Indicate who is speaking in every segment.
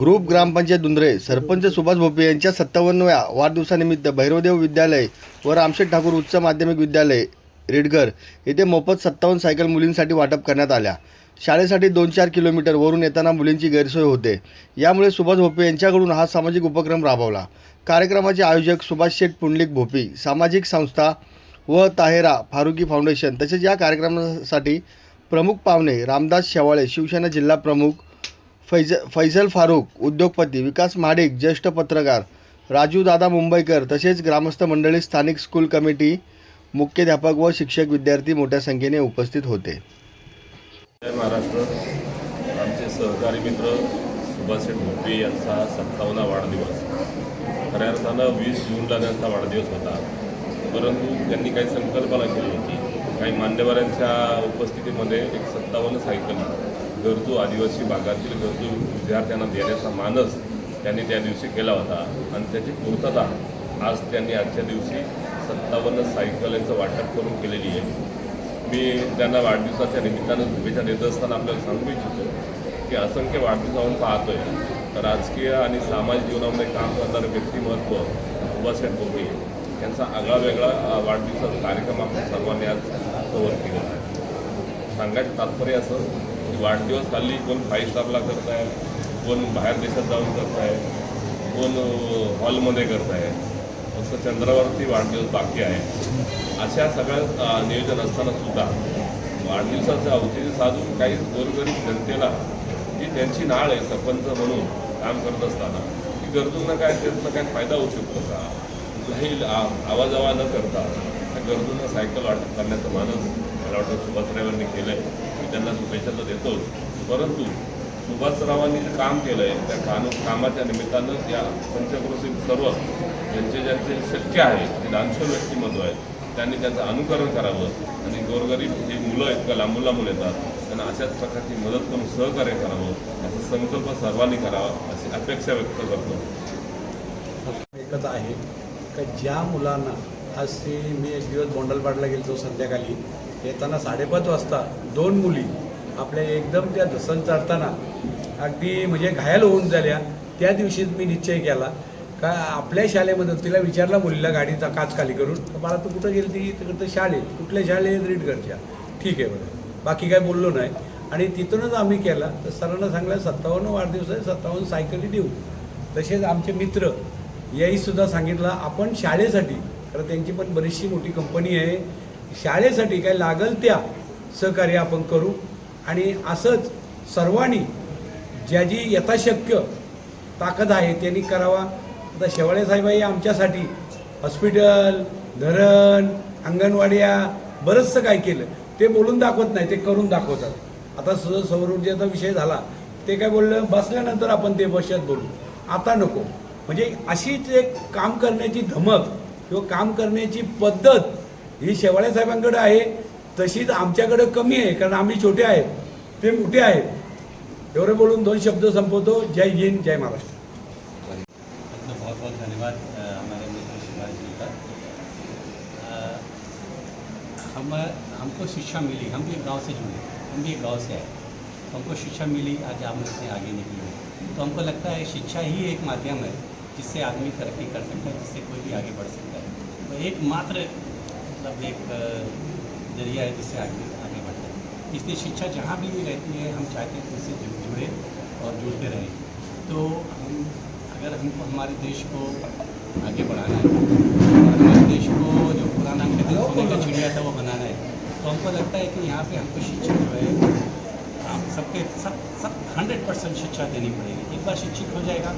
Speaker 1: Group ग्रामपंचायत दुंद्रे सरपंच सुभाष भोपे यांच्या सत्तावन्नव्या वाढदिवसानिमित्त भैरवदेव विद्यालय व रामशेठ ठाकूर उच्च माध्यमिक विद्यालय रेडगर येथे मोफत सत्तावन्न सायकल मुलींसाठी वाटप करण्यात आल्या. शाळेसाठी दोन चार किलोमीटर वरून येताना मुलींची गैरसोय होते. यामुळे सुभाष भोपे यांच्याकडून हा सामाजिक उपक्रम राबवला. कार्यक्रमाचे आयोजक सुभाष शेठ पुंडलिक भोपी सामाजिक संस्था व ताहेरा फारुकी फाउंडेशन तसेच या कार्यक्रमासाठी प्रमुख पाहुणे रामदास शेवाळे शिवसेना जिल्हा प्रमुख फैज फैजल फारूक उद्योगपती विकास महाडिक ज्येष्ठ पत्रकार राजू दादा मुंबईकर तसेच ग्रामस्थ मंडळी स्थानिक स्कूल कमिटी मुख्याध्यापक व शिक्षक विद्यार्थी मोठ्या संख्येने उपस्थित होते.
Speaker 2: जय महाराष्ट्र. आमचे सहकारी मित्र सुभाषेठ भोपे यांचा सत्तावन्ना वाढदिवस. खऱ्या अर्थानं वीस जूनला त्यांचा वाढदिवस होता. परंतु त्यांनी काही संकल्पना केली होती. काही मान्यवरांच्या उपस्थितीमध्ये एक सत्तावन्न सायकल गरजू आदिवासी भागातील गरजू विद्यार्थ्यांना देण्याचा मानस त्यांनी त्या दिवशी केला होता आणि त्याची पूर्तता आज त्यांनी आजच्या दिवशी सत्तावन्न सायकल यांचं वाटप करून केलेली आहे. मी त्यांना वाढदिवसाच्या निमित्तानं शुभेच्छा देत असताना आपल्याला सांगू इच्छितो की असंख्य वाढदिवस आपण पाहतोय. राजकीय आणि सामाजिक जीवनामध्ये काम करणारं व्यक्तिमत्व सुभाषचंद्र भोपे यांचा आगळा वेगळा वाढदिवसाचा कार्यक्रम आपण सर्वांनी आज कव्हर केलेला आहे. सांगायचं तात्पर्य असं वाढदिवस हल्ली कोण फाईव्ह स्टारला करत आहे कोण बाहेर देशात जाऊन करत आहे कोण हॉलमध्ये करत आहे फक्त चंद्रावरती वाढदिवस बाकी आहे. अशा सगळ्या नियोजन असताना सुद्धा वाढदिवसाचं औचित्य साधून काही गोरगरीब जनतेला जी त्यांची नाळ आहे सरपंच म्हणून काम करत असताना की गरजूंना काय त्यातनं काय फायदा होऊ शकतो का? काही आ- आवाजावा न करता त्या गरजूंना सायकल वाटप करण्याचं मानस मला वाटतं सुभाषरावांनी केलं आहे मी त्यांना शुभेच्छा तर देतोच. परंतु सुभाषरावांनी जे काम केलं आहे त्या काम कामाच्या निमित्तानं त्या पंचक्रोशी सर्व ज्यांचे ज्यांचे शक्य आहे जे दानशूर व्यक्तिमत्व आहेत त्यांनी त्यांचं अनुकरण करावं. आणि गोरगरीब जे मुलं आहेत का लांबून लांबून येतात त्यांना अशाच प्रकारची मदत करून सहकार्य करावं असा संकल्प सर्वांनी करावा अशी अपेक्षा व्यक्त करतो.
Speaker 3: एकच आहे का ज्या मुलांना आज ते मी एक दिवस बोंडलपाडला गेलो संध्याकाळी येताना साडेपाच वाजता दोन मुली आपल्या एकदम त्या धसन चढताना अगदी म्हणजे घायल होऊन झाल्या. त्या दिवशीच मी निश्चय केला का आपल्या शाळेमध्ये तिला विचारला मुलीला गाडीचा काच खाली करून. मला तू कुठं गेली ती तिकडं शाळेत. कुठल्या शाळेत रीडगडच्या ठीक आहे बरं बाकी काय बोललो नाही. आणि तिथूनच आम्ही केला. तर सरांना सांगलं सत्तावन्न वाढदिवस आहे सत्तावन्न सायकली देऊ. तसेच आमचे मित्र याही सुद्धा सांगितलं आपण शाळेसाठी कारण त्यांची पण बरीचशी मोठी कंपनी आहे. शाळेसाठी काय लागल त्या सहकार्य आपण करू. आणि असंच सर्वांनी ज्या जी यथाशक्य ताकद आहे त्यांनी करावा. आता शेवाळे साहेबाई आमच्यासाठी हॉस्पिटल धरण अंगणवाड्या बरंचसं काय केलं. ते बोलून दाखवत नाही ते करून दाखवतात. आता स सौर ऊर्जेचा विषय झाला ते काय बोललं बसल्यानंतर आपण ते बसत बोलू. आता नको. म्हणजे अशीच एक काम करण्याची धमक किंवा काम करण्याची पद्धत ही शेवाळे साहेबांकडे आहे. तशीच आमच्याकडे कमी आहे कारण आम्ही छोटे आहेत. ते मोठे आहेत. एवढे बोलून दोन शब्द संपवतो. जय हिंद जय महाराष्ट्र.
Speaker 4: बहुत बहुत धन्यवाद हमारे मित्र जी का. हम हमको शिक्षा मिली हम भी एक गांव से जुड़े हम भी एक गांव से आए। तो हमको शिक्षा मिली आज हम इतने आगे निकले। तो हमको लगता है शिक्षा ही एक माध्यम है जिससे आदमी तरक्की कर सकता है जिससे कोई भी आगे बढ़ सकता है। तो एकमात्र मतलब एक ज़रिया है जिससे आगे आगे बढ़ता है। इसलिए शिक्षा जहाँ भी रहती है, हम चाहते हैं उससे जुड़े और जुड़ते रहें। तो हम, अगर हमको हमारे देश को आगे बढ़ाना है, हमारे देश को जो पुराना कहते सोने का चिड़िया था, वो बनाना है तो हमको लगता है कि यहाँ पे हमको शिक्षा जो है हम सबके, सब सब हंड्रेड परसेंट शिक्षा देनी पड़ेगी। एक बार शिक्षित हो जाएगा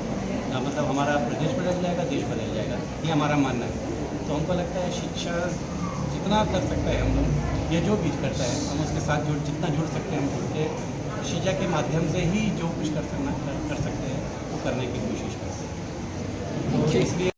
Speaker 4: मतलब हमारा प्रदेश बदल जाएगा, देश बदल जाएगा, ये हमारा मानना है। तो हमको लगता है शिक्षा जितना कर सकता है हम लोग ये जो भी करता है हम उसके साथ जुड़ जितना जुड़ सकते हैं हम जुड़ के शीजा के माध्यम से ही जो कुछ कर सकना कर, कर सकते हैं वो करने की कोशिश करते हैं। तो इसलिए